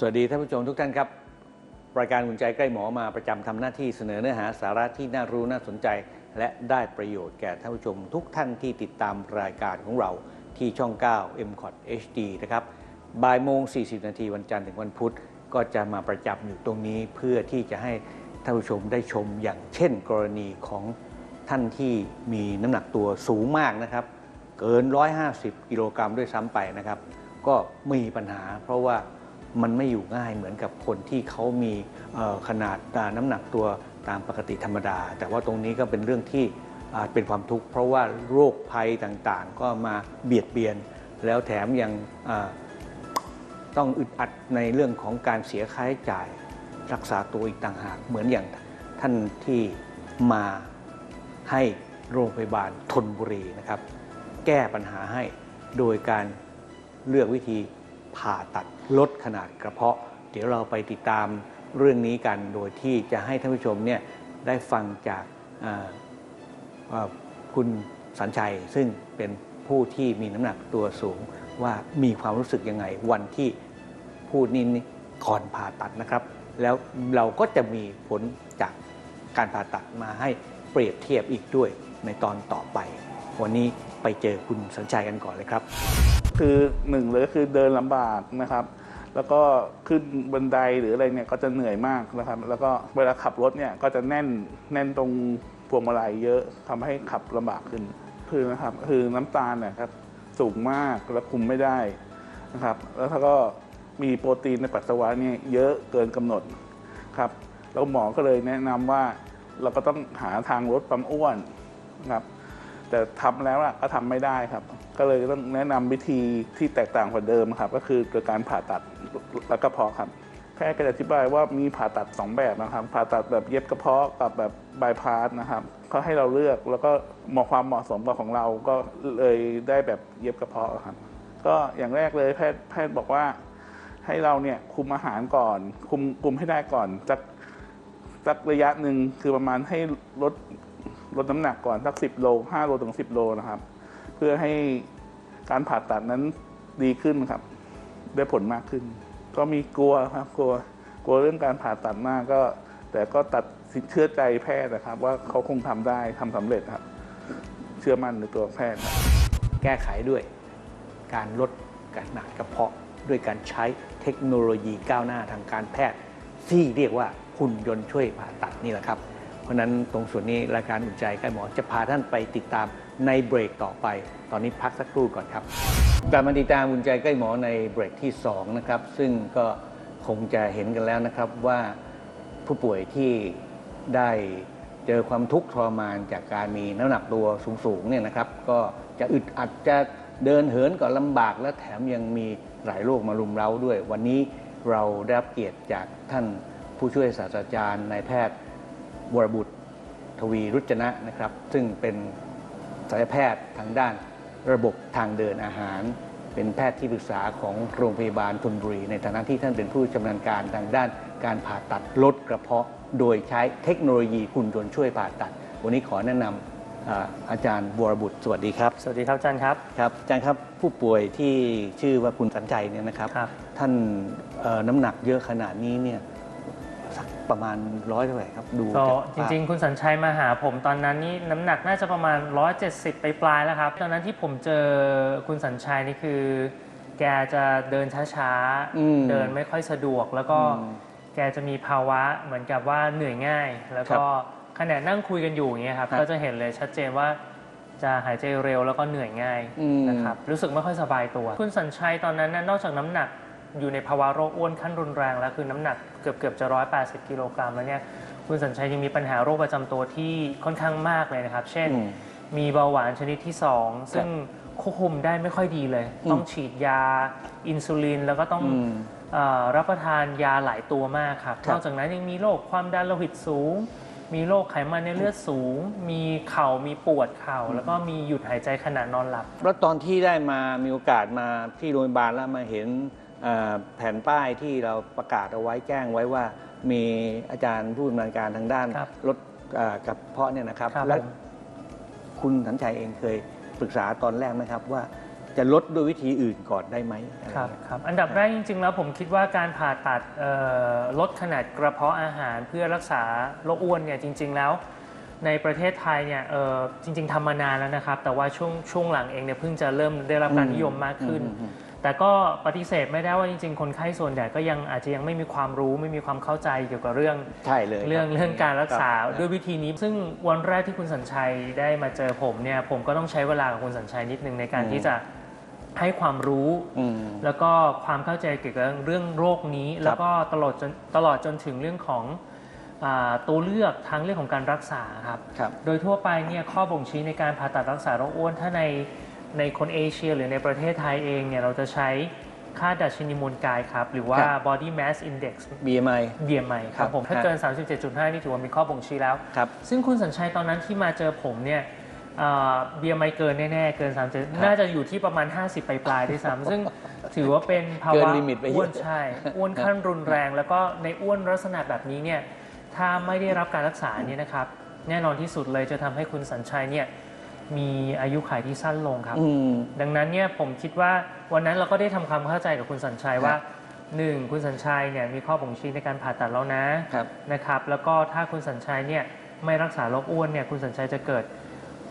สวัสดีท่านผู้ชมทุกท่านครับรายการหุ่นใจใกล้หมอมาประจำทำหน้าที่เสนอเนื้อหาสาระที่น่ารู้น่าสนใจ และได้ประโยชน์แก่ท่านผู้ชมทุกท่านที่ติดตามรายการของเราที่ช่อง 9 m c o t HD นะครับบ่ายโมง 40 นาทีวันจันทร์ถึงวันพุธ ก็จะมาประจำอยู่ตรงนี้เพื่อที่จะให้ท่านผู้ชมได้ชมอย่างเช่นกรณีของท่านที่มีน้ำหนักตัวสูงมากนะครับ เกิน 150 กิโลกรัมด้วยซ้ำไปนะครับ ก็มีปัญหาเพราะว่า มันไม่อยู่ง่ายเหมือนกับคนที่เขามีขนาดอ่าน้ำหนักตัวตามปกติธรรมดา แต่ว่าตรงนี้ก็เป็นเรื่องที่อ่าเป็นความทุกข์เพราะว่าโรคภัยต่างๆ ก็มาเบียดเบียน แล้วแถมยังต้องอึดอัดในเรื่องของการเสียค่าใช้จ่ายรักษาตัวอีกต่างหาก เหมือนอย่างท่านที่มาให้โรงพยาบาลทนบุรีนะครับ แก้ปัญหาให้โดยการเลือกวิธี ผ่าตัดลดขนาดกระเพาะ เดี๋ยวเราไปติดตามเรื่องนี้กัน โดยที่จะให้ท่านผู้ชมเนี่ยได้ฟังจากาคุณสัญชัย ซึ่งเป็นผู้ที่มีน้ำหนักตัวสูงว่ามีความรู้สึกยังไง วันที่พูดนี้ก่อนผ่าตัดนะครับ แล้วเราก็จะมีผลจากการผ่าตัดมาให้เปรียบเทียบอีกด้วยในตอนต่อไป วันนี้ไปเจอคุณสัญชัยกันก่อนเลยครับ คือหนึ่งเลยก็คือเดินลำบากนะครับ แล้วก็ขึ้นบันไดหรืออะไรเนี่ยก็จะเหนื่อยมากนะครับ แล้วก็เวลาขับรถเนี่ยก็จะแน่นแน่นตรงพวงมาลัยเยอะทำให้ขับลำบากขึ้นคือนะครับคือน้ำตาลเนี่ยครับสูงมากแล้วคุมไม่ได้นะครับ แล้วก็มีโปรตีนในปัสสาวะเนี่ยเยอะเกินกำหนดครับแล้วหมอก็เลยแนะนำว่าเราก็ต้องหาทางลดความอ้วนนะครับแต่ทำแล้วอะก็ทำไม่ได้ครับ ก็เลยต้องแนะนำวิธีที่แตกต่างกว่าเดิมครับ ก็คือเกิดการผ่าตัดแล้วกระเพาะครับแพทย์ก็จะอธิบายว่ามีผ่าตัด 2 แบบนะครับ ผ่าตัดแบบเย็บกระเพาะกับแบบบายพาสนะครับเขาให้เราเลือกแล้วก็เหมาะความเหมาะสมกับของเราก็เลยได้แบบเย็บกระเพาะครับก็อย่างแรกเลยแพทย์แพทย์บอกว่าให้เราเนี่ยคุมอาหารก่อน คุมคุมให้ได้ก่อนสักสักระยะหนึ่งคือประมาณให้ลดลดน้ำหนักก่อนสักสิบโลห้าโลถึงสิบโลนะครับ เพื่อให้การผ่าตัดนั้นดีขึ้นครับ ได้ผลมากขึ้น ก็มีกลัวครับกลัวกลัวเรื่องการผ่าตัดมากก็ แต่ก็ตัดสินเชื่อใจแพทย์นะครับ ว่าเขาคงทำได้ทำสำเร็จครับ เชื่อมั่นในตัวแพทย์ แก้ไขด้วย การลดขนาดกระเพาะด้วยการใช้เทคโนโลยีก้าวหน้าทางการแพทย์ ที่เรียกว่าหุ่นยนต์ช่วยผ่าตัดนี่แหละครับ ราะนั้นตรงส่วนนี้รายการอุ่นใจใกล้หมอจะพาท่านไปติดตามในเบรกต่อไป ตอนนี้พักสักครู่ก่อนครับกลับมาติดตามอุ่นใจใกล้หมอในเบรกที่สองนะครับซึ่งก็คงจะเห็นกันแล้วนะครับว่าผู้ป่วยที่ได้เจอความทุกข์ทรมานจากการมีน้ำหนักตัวสูงๆเนี่ยนะครับ ก็จะอึดอัดจะเดินเหินก็ลำบากและแถมยังมีหลายโรคมารุมเร้าด้วย วันนี้เราได้รับเกียรติจากท่านผู้ช่วยศาสตราจารย์นายแพทย์ วรบุตรทวีรุจนะนะครับ ซึ่งเป็นศัลยแพทย์ทางด้านระบบทางเดินอาหาร เป็นแพทย์ที่ปรึกษาของโรงพยาบาลธนบุรี ในฐานะที่ท่านเป็นผู้ชำนาญการทางด้านการผ่าตัดลดกระเพาะ โดยใช้เทคโนโลยีหุ่นยนต์ช่วยผ่าตัด วันนี้ขอแนะนำอ่าอาจารย์วรบุตร สวัสดีครับ สวัสดีครับอาจารย์ครับ ครับอาจารย์ครับผู้ป่วยที่ชื่อว่าคุณสัญชัยเนี่ยนะครับ ครับ ท่านเอ่อน้ำหนักเยอะขนาดนี้เนี่ยสัก ประมาณร้อยเท่าไหร่ครับดูก็จากจภาพริง ๆ คุณสัญชัยมาหาผมตอนนั้นนี่น้ำหนักน่าจะประมาณ 170 ไปปลายๆแล้วครับ ตอนนั้นที่ผมเจอคุณสัญชัยนี่คือ แกจะเดินช้าอืมๆเดินไม่ค่อยสะดวก แล้วก็อืมแกจะมีภาวะเหมือนกับว่าเหนื่อยง่าย แล้วก็ขณะนั่งคุยกันอยู่อย่างเงี้ยครับครับก็จะเห็นเลยชัดเจนว่าจะหายใจเร็วแล้วก็เหนื่อยง่ายอืมนะครับรู้สึกไม่ค่อยสบายตัว คุณสัญชัยตอนนั้นน่ะนอกจากน้ำหนัก อยู่ในภาวะโรคอ้วนขั้นรุนแรงแล้วคือน้ำหนักเกือบเกือบๆจะ 180 กิโลกรัมแล้วเนี่ยคุณสัญชัยยังมีปัญหาโรคประจำตัวที่ค่อนข้างมากเลยนะครับ เช่นอืมมีเบาหวานชนิดที่ 2 ซึ่งโคควบคุมได้ไม่ค่อยดีเลยอืมต้องฉีดยาอินซูลิน แล้วก็ต้องอืมเออรับประทานยาหลายตัวมากครับครับนอกจากนั้นยังมีโรคความดันโลหิตสูง มีโรคไขมันในเลือดสูง มีเข่ามีปวดเข่า แล้วก็มีหยุดหายใจขณะนอนหลับ แล้วตอนที่ได้มามีโอกาสมาที่โรงพยาบาลแล้วมาเห็นเอ่อ แผ่นป้ายที่เราประกาศเอาไว้แจ้งไว้ว่า มีอาจารย์ผู้ดำเนินการทางด้านครับลดเอ่อกระเพาะเนี่ยนะครับครับและผม คุณสัญชัยเองเคยปรึกษาตอนแรกไหมครับว่าจะลดด้วยวิธีอื่นก่อนได้ไหมอะไรครับเงี้ยครับอันดับแรกจริง ๆ แล้วผมคิดว่าการผ่าตัดเอ่อลดขนาดกระเพาะอาหารเพื่อรักษาโรคอ้วนเนี่ยจริง ๆ แล้ว ในประเทศไทยเนี่ยเอ่อจริง ๆทำมานานแล้วนะครับ แต่ว่าช่วงช่วงหลังเองเนี่ยเพิ่งจะเริ่มได้รับการนิยมมากขึ้น อืมอืม แต่ก็ปฏิเสธไม่ได้ว่าจริงๆ คนไข้ส่วนใหญ่ก็ยังอาจจะยังไม่มีความรู้ไม่มีความเข้าใจเกี่ยวกับเรื่องใช่เลยเรื่องคบเรื่องการรักษาคบด้วยวิธีนี้ ซึ่งวันแรกที่คุณสัญชัยได้มาเจอผมเนี่ยผมก็ต้องใช้เวลากับคุณสัญชัยนิดนึงในการอืมที่จะให้ความรู้อืมแล้วก็ความเข้าใจเกี่ยวกับเรื่องโรคนี้ แล้วก็ตลอดจนตลอดจนถึงเรื่องของอาตัวเลือกทางเรื่องของการรักษาครับครับโดยทั่วไปเนี่ยข้อบ่งชี้ในการผ่าตัดรักษาโรคอ้วนถ้าใน ในคนเอเชีย หรือในประเทศไทยเองเนี่ยเราจะใช้ค่าดัชนีมูลกายครับ หรือว่าครับ body mass index BMI BMI คครัรับบผม ถ้าฮะเกิน 37.5 นี่ถือว่ามีข้อบ่งชี้แล้วครับซึ่งคุณสัญชัยตอนนั้นที่มาเจอผมเนี่ยเอ่อ BMI เกินแน่ๆ เกินครับ37 น่าจะอยู่ที่ประมาณ 50 ปลายๆด้วยซ้ำซึ่งถือว่าเป็นภาเกิวะนลิมิตไปเยอะอ้วนใช่ อ้วนขั้นรุนแรง แล้วก็ในอ้วนลักษณะแบบนี้เนี่ยถ้าไม่ได้รับการรักษาเนี่ยนะครับ แน่นอนที่สุดเลยจะทำให้คุณสัญชัยเนี่ย มีอายุขัยที่สั้นลงครับ อืม ดังนั้นเนี่ยผมคิดว่าวันนั้นเราก็ได้ทำความเข้าใจกับคุณสัญชัยว่าครับหนึ่งคุณสัญชัยเนี่ยมีข้อบ่งชี้ในการผ่าตัดแล้วนะครับ นะครับแล้วก็ถ้าคุณสัญชัยเนี่ยไม่รักษาโรคอ้วนเนี่ยคุณสัญชัยจะเกิด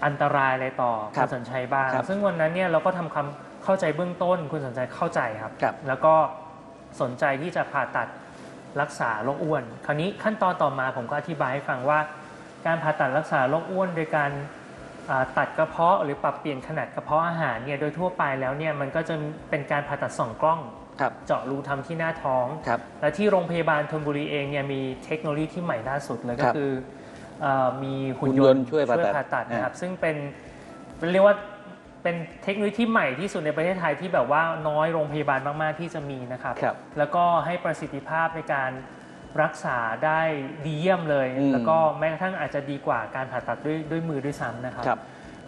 อันตรายอะไรต่อครับคุณสัญชัยบ้างครับซึ่งวันนั้นเนี่ยเราก็ทำความเข้าใจเบื้องต้น คุณสัญชัยเข้าใจครับ ครับ แล้วก็สนใจที่จะผ่าตัดรักษาโรคอ้วน คราวนี้ขั้นตอนต่อมาผมก็อธิบายให้ฟังว่า การผ่าตัดรักษาโรคอ้วนโดยการอ่า ตัดกระเพาะหรือปรับเปลี่ยนขนาดกระเพาะอาหารเนี่ยโดยทั่วไปแล้วเนี่ยมันก็จะเป็นการผ่าตัดสองกล้องครับเจาะรูทำที่หน้าท้องครับและที่โรงพยาบาลธนบุรีเองเนี่ยมีเทคโนโลยีที่ใหม่ล่าสุดเลยคก็รับคือเออมีหุ่นหุ่นยยนนต์ต์ช่วยผ่าตัดผ่าตัดนะครับอ่าซึ่งเป็นเรียกว่าเป็นเทคโนโลยีที่ใหม่ที่สุดในประเทศไทยที่แบบว่าน้อยโรงพยาบาลมาก ๆ ที่จะมีนะครับครับแล้วก็ให้ประสิทธิภาพในการ รักษาได้ดีเยี่ยมเลย อืมแล้วก็แม้กระทั่งอาจจะดีกว่าการผ่าตัดด้วยด้วยมือด้วยซ้ำนะครับ ครับ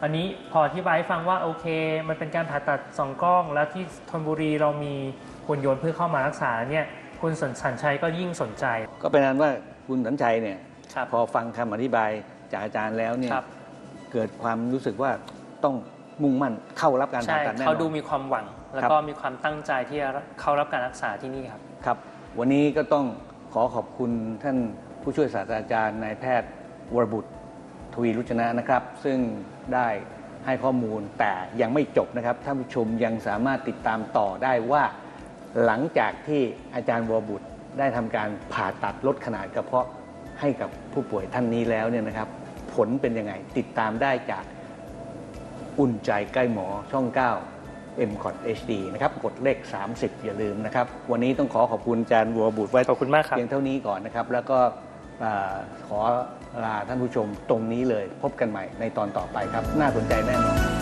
อันนี้พออธิบายให้ฟังว่าโอเค มันเป็นการผ่าตัดสองกล้อง แล้วที่ธนบุรีเรามีหุ่นยนต์เพื่อเข้ามารักษาเนี่ยคุณสัญสัญชัยก็ยิ่งสนใจ ก็เป็นนั้นว่าคุณสัญชัยเนี่ยครับพอฟังคำอธิบายจากอาจารย์แล้วเนี่ยครับ เกิดความรู้สึกว่าต้องมุ่งมั่นเข้ารับการผ่าใช่ตัดแน่นอนเขาดูมีความหวัง แล้วก็มีความตั้งใจที่จะเข้ารับการรักษาที่นี่ครับ ครับ วันนี้ก็ต้อง ขอขอบคุณท่านผู้ช่วยศาสตราจารย์นายแพทย์วรบุตรทวีรุจนะนะครับ ซึ่งได้ให้ข้อมูลแต่ยังไม่จบนะครับท่านผู้ชมยังสามารถติดตามต่อได้ว่า หลังจากที่อาจารย์วรบุตรได้ทำการผ่าตัดลดขนาดกระเพาะให้กับผู้ป่วยท่านนี้แล้วเนี่ยนะครับ ผลเป็นยังไงติดตามได้จากอุ่นใจใกล้หมอช่อง 9 m c o t HD นะครับกดเลข 30 อย่าลืมนะครับ วันนี้ต้องขอขอบคุณอาจารย์บัวบุตรไว้ขอบคุณมากครับ เพียงเท่านี้ก่อนนะครับ แล้วก็อ่าขอลาท่านผู้ชมตรงนี้เลย พบกันใหม่ในตอนต่อไปครับ น่าสนใจแน่นอน